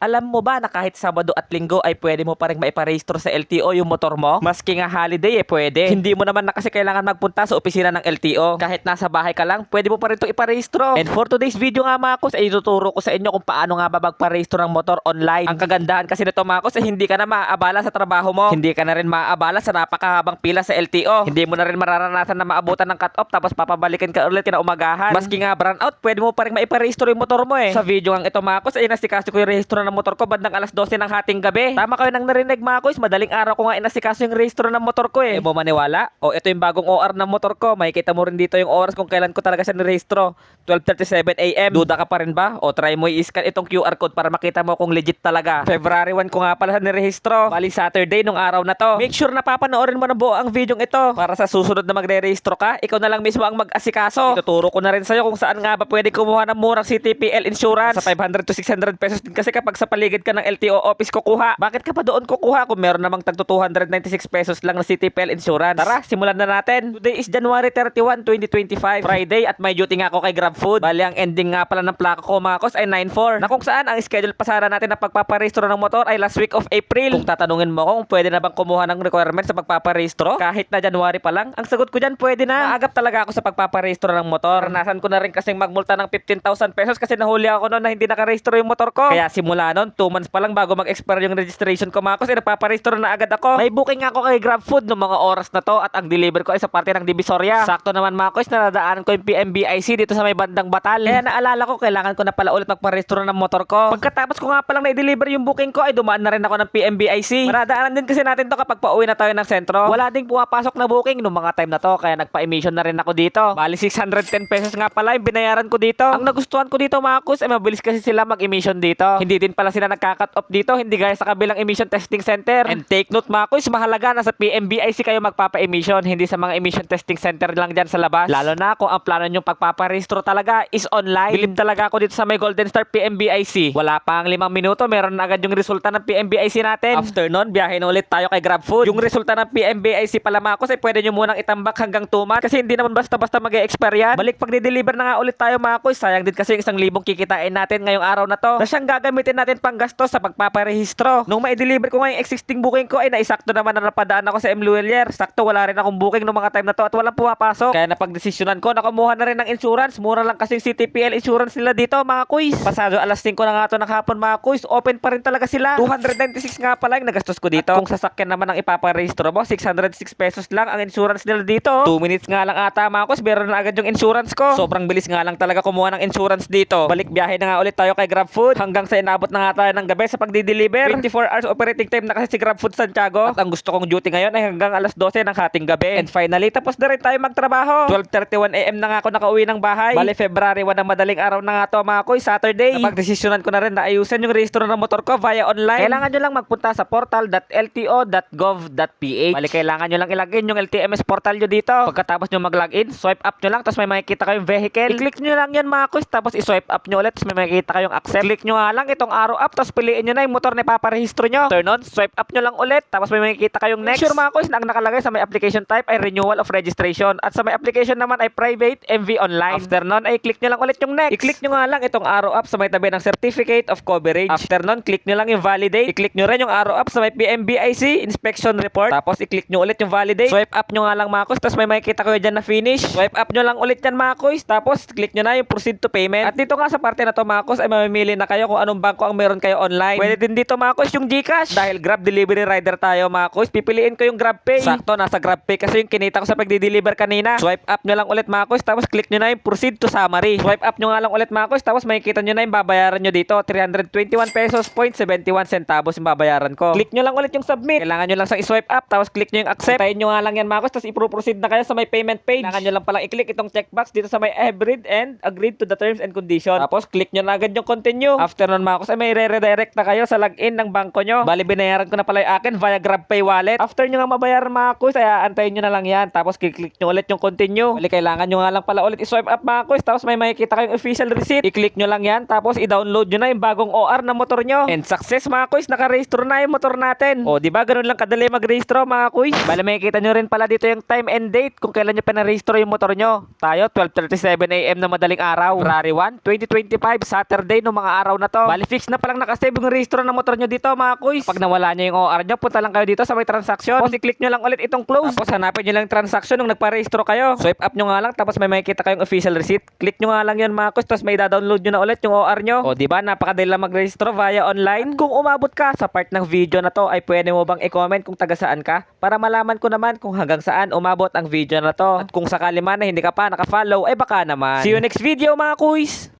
Alam mo ba na kahit Sabado at Linggo ay pwede mo pa rin maiparehistro sa LTO yung motor mo? Maski nga holiday eh pwede. Hindi mo naman na kasi kailangan magpunta sa opisina ng LTO. Kahit nasa bahay ka lang, pwede mo pa rin ito iparehistro. And for today's video nga mga kus, ay ituturo ko sa inyo kung paano nga ba magparehistro ng motor online. Ang kagandahan kasi nito mga kus, ay hindi ka na maaabala sa trabaho mo. Hindi ka na rin maaabala sa napakahabang pila sa LTO. Hindi mo na rin mararanasan na maabutan ng cut-off tapos papabalikin ka ulit kinaumagahan. Maski nga brand out, pwede mo pa rin maiparehistro yung motor mo eh. Sa video nga ito mga kus, ay nasikaso ko yung rehistro ng motor ko bandang alas 12 ng hating gabi. Tama kayo nang narinig mga kus, madaling araw ko nga inasikaso yung rehistro ng motor ko eh. Hindi mo maniwala? O ito yung bagong OR ng motor ko. Makikita mo rin dito yung oras kung kailan ko talaga siya nirehistro. 12.37 a.m. Duda ka pa rin ba? O try mo i-scan itong QR code para makita mo kung legit talaga. February 1 ko nga pala sa nirehistro. Bali Saturday nung araw na to. Make sure na papanoorin mo na buo ang video ito para sa susunod na magre-rehistro ka, ikaw na lang mismo ang mag-asikaso. Ituturo ko na rin sa'yo kung saan nga ba pwede kumuha ng murang CTPL insurance. Sa 500 to 600 pesos din kasi kapag sa paligid ka ng LTO office kukuha. Bakit ka pa doon kukuha kung meron namang tagto 296 pesos lang na CTPL insurance? Tara, simulan na natin. Today is January 31, 2025. Friday at may duty nga ako kay GrabFood. Bali ang ending nga pala ng plaka ko mga kos ay 94. Na kung saan ang schedule pa sana natin na pagpaparehistro ng motor ay last week of April. Kung tatanungin mo ko kung pwede na bang kumuha ng requirement sa pagpaparehistro kahit na January pa lang, ang sagot ko dyan pwede na. Maagap talaga ako sa pagpaparehistro ng motor. Naranasan ko na rin kasing magmulta ng 15,000 pesos kasi nahuli ako noon na hindi nakarehistro yung motor ko. Kaya simula noon, 2 months pa lang bago mag-expire yung registration ko mga kos, eh, nagpaparehistro na agad ako. May booking ako kay GrabFood noong mga oras na to at ang deliver ko ay sa parte ng Divisoria. Sakto naman mga kos, nadadaanan ko yung PMBIC dito sa may bandang Batal. Kaya naalala ko, kailangan ko na pala ulit magparehistro ng motor ko. Pagkatapos ko nga palang na-deliver yung booking ko, ay dumaan na rin ako ng PMBIC. Maradaanan din kasi natin to kapag pauwi na tayo ng sentro. Wala ding pumapasok na booking noong mga time na to, kaya nagpa-emission na rin ako dito. Bali 610 pesos nga pala yung binayaran ko dito. Ang nagustuhan ko dito mga kus, ay mabilis kasi sila mag-emission dito. Hindi din pala sila nagka-cut off dito, hindi gaya sa kabilang emission testing center. And take note mga kus, mahalaga na sa PMBIC kayo magpapa-emission, hindi sa mga emission testing center lang dyan sa labas. Lalo na kung ang plano nyo pagpaparehistro talaga is online. Bilib talaga ako dito sa may Golden Star PMBIC. Wala pa ang limang minuto, meron na agad yung resulta ng PMBIC natin. After nun, biyahe na ulit tayo kay GrabFood. Yung resulta ng PMBIC pala mga kus, ay pwede nyo munang itambak hanggang 2 months kasi hindi naman basta-basta mag expire yan. Balik pag deliver na nga ulit tayo mga kus, sayang din kasi yung isang libong kikitain natin ngayong araw na to. Na siyang gagamitin natin pang gastos sa pagpaparehistro. Nung ma-deliver ko nga yung existing booking ko ay naisakto naman na napadaan ako sa M. Luelier. Sakto wala rin akong booking nung mga time na to at walang pumapasok. Kaya napagdesisyonan ko na kumuha na rin ng insurance. Mura lang kasi yung CTPL insurance nila dito mga kuys. Pasado alas 5 na nga to ng hapon mga kuys. Open pa rin talaga sila. 296 nga pala yung nagastos ko dito. At kung sasakyan naman ang ipaparehistro mo, 606 pesos lang ang insurance nila dito. 2 minutes nga lang ata mga kuys. Meron na agad yung insurance ko. Sobrang bilis nga lang talaga kumuha ng insurance dito. Balik biyahe na nga ulit tayo kay GrabFood. Hanggang sa inabot na nga tayo ng gabi sa pagdi-deliver. 24 hours operating time na kasi si GrabFood Santiago. At ang gusto kong duty ngayon ay hanggang alas 12 ng hating gabi. And finally, tapos na rin tayo magtrabaho. 12.31 am na nga ako nakauwi ng bahay. Bali, February 1 ng madaling araw na nga to mga koy, Saturday. Napagdesisyonan ko na rin na ayusin yung rehistro ng motor ko via online. Kailangan nyo lang magpunta sa portal.lto.gov.ph. Bali, kailangan nyo lang ilagin yung LTMS portal nyo dito. Pagkatapos nyo mag-login, swipe up nyo lang, tapos may makikita kayong vehicle. I-click nyo lang yan mga koy, tapos i-swipe up nyo ulit, tapos may makikita kayong accept. Click nyo nga lang itong arrow up, tapos piliin nyo na yung motor na ipaparehistro nyo. Turn on, swipe up nyo lang ulit, tapos may makikita kayong next. Sure mga koy, na ang nakalagay sa may application type ay renewal of registration. At sa may application naman ay private MV online. After nun ay click nyo lang ulit yung next. I-click nyo nga lang itong arrow up sa may tabi ng certificate of coverage. After nun, click nyo lang yung validate. I-click nyo rin yung arrow up sa may PMBIC inspection report. Tapos i-click nyo ulit yung validate. Swipe up nyo nga lang mga koys. Tapos may makikita kayo dyan na finish. Swipe up nyo lang ulit yan mga koys. Tapos click nyo na yung proceed to payment. At dito nga sa parte na to mga koys ay mamimili na kayo kung anong bangko ang meron kayo online. Pwede din dito mga koys yung Gcash. Dahil Grab delivery rider tayo mga koys. Pipiliin ko yung GrabPay. Sakto nasa GrabPay kasi yung kinita ko sa pagdi-deliver kanina. Swipe up nyo lang ulit mga koys. Tapos click nyo na yung proceed to summary. Swipe up nyo nga lang ulit mga koys. Tapos makikita nyo na yung babayaran nyo dito. 321 pesos point 71 centavos yung babayaran ko. Click nyo lang ulit yung submit. Kailangan nyo lang sang i-swipe up. Tapos click nyo yung accept. Tayin nyo nga lang yan mga koys. Tapos i-proceed na kayo sa may payment page. Kailangan nyo lang palang i-click itong checkbox dito sa may hybrid and agreed to the terms and conditions. Tapos click nyo na agad yung continue. After nun mga ay may re-redirect na kayo sa login ng bangko nyo. Bali binayaran ko na pala yung akin via GrabPay wallet. After nyo nga mabayaran mga koys ay aantayin nyo na lang yan. Tapos click nyo ulit yung continue. Bali kailangan nyo nga lang pala ulit i-swipe up mga koys. Tapos may makikita kayong official receipt. I-click nyo lang yan. Tapos i-download nyo na yung bagong OR na motor nyo. And success mga koys, nakarehistro na yung motor natin. O, di ba ganun lang kadali mag-rehistro mga koys? Bali makikita nyo rin pala dito yung time and date kung kailan nyo pinarehistro yung motor nyo. Tayo, 12.37 a.m. na madaling araw. February 1, 2025, Saturday no mga araw na to. Bali fix na palang nakasave yung registro ng motor nyo dito mga kuys. Pag nawala nyo yung OR nyo, punta lang kayo dito sa may transaction. Tapos i-click nyo lang ulit itong close. Tapos hanapin nyo lang transaction nung nagpa-registro kayo. Swipe up nyo nga lang tapos may makikita kayong official receipt. Click nyo nga lang yun mga kuys tapos may da-download nyo na ulit yung OR nyo. O di ba napakadali lang mag-registro via online. Kung umabot ka sa part ng video na to ay pwede mo bang i-comment kung taga saan ka para malaman ko naman kung hanggang saan umabot ang video na to. At kung sakali man na hindi ka pa naka-follow ay baka naman. See you next video mga kuys!